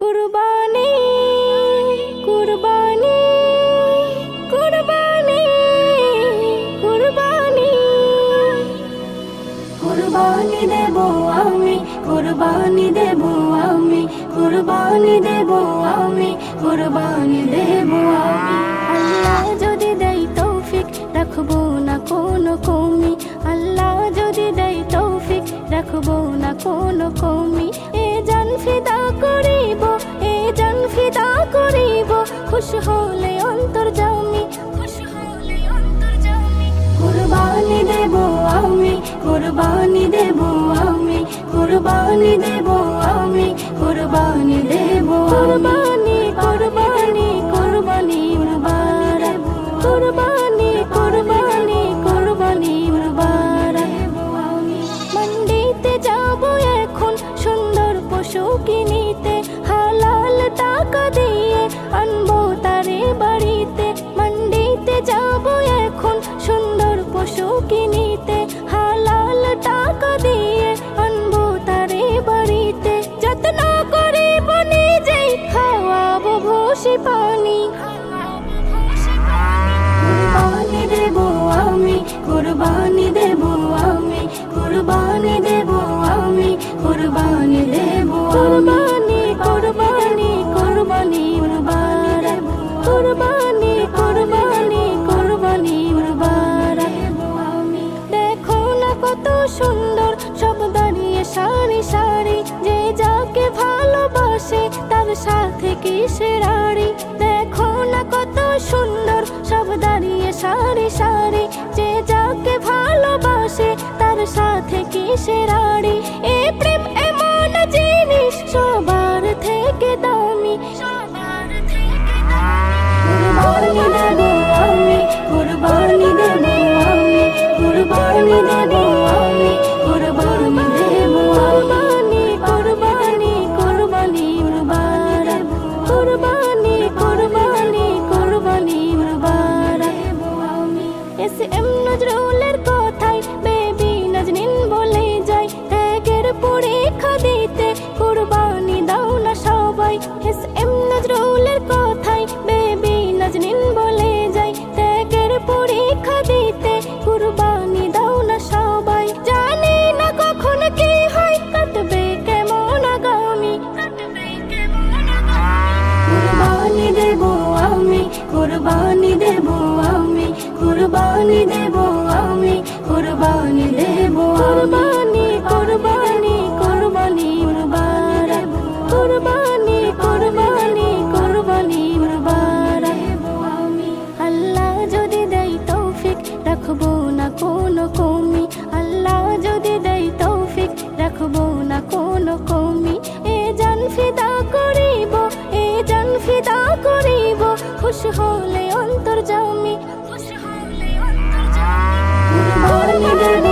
কুরবানি কুরবানি দেব আমি, কুরবানি দেব আমি, কুরবানি দেব আল্লাহ যদি দেয় তৌফিক রাখব না কোনো কমি। আল্লাহ যদি দেয় তৌফিক রাখব না কোনো কমি। এ জান ফিদা করিব খুশ হলে অন্তর জামি কুরবানি দেব আমি, কুরবানি দেব আমি, কুরবানি দেব আমি, কুরবানি দেব কুরবানি কুরবানি কুরবানি মুবারক কুরবানি কুরবানি কুরবানি মন্ডিতে যাব এখন সুন্দর পশু কিনিতে। ভুষি পানি কুরবানি দেব আমি, কুরবানি দেব আমি, কুরবানি দেব আমি, কুরবানি দেব কুরবানি কুরবানি কুরবানি দেখো কত সুন্দর, সব দাঁড়িয়ে সারি সারি, যে যাকে ভালোবাসে সাথে কিসের আড়ি দেখো না কত সুন্দর, সব দাঁড়িয়ে সারি সারি। যে যাকে ভালোবাসে, তার সাথে কিসের আড়ি নজরুলের কথায় বেবি নজনিন বলে যায়, ত্যাগের পরীক্ষা দিতে কুরবানি দাও না সবাই। এস এম নজরুলের কথায় বেবি নজনিন বলে যায়, ত্যাগের পরীক্ষা দিতে কুরবানি দাও না সবাই। জানি না কখন কি হয়, কাটবে কেমন আগামী? কুরবানি দেব আমি, কুরবানি দেব আমি, কুরবানি দেব কোরবানি দেব। কোরবানি কোরবানি কোরবানি, মুবারক। কোরবানি কোরবানি কোরবানি, মুবারক। আল্লাহ যদি দেই তৌফিক, রাখব না কোন কমি। আল্লাহ যদি দেই তৌফিক, রাখব না কোন কমি। এ জান ফিদা করিব, এ জান ফিদা করিব। খুশ হলে অন্তর জামি। খুশ Thank you.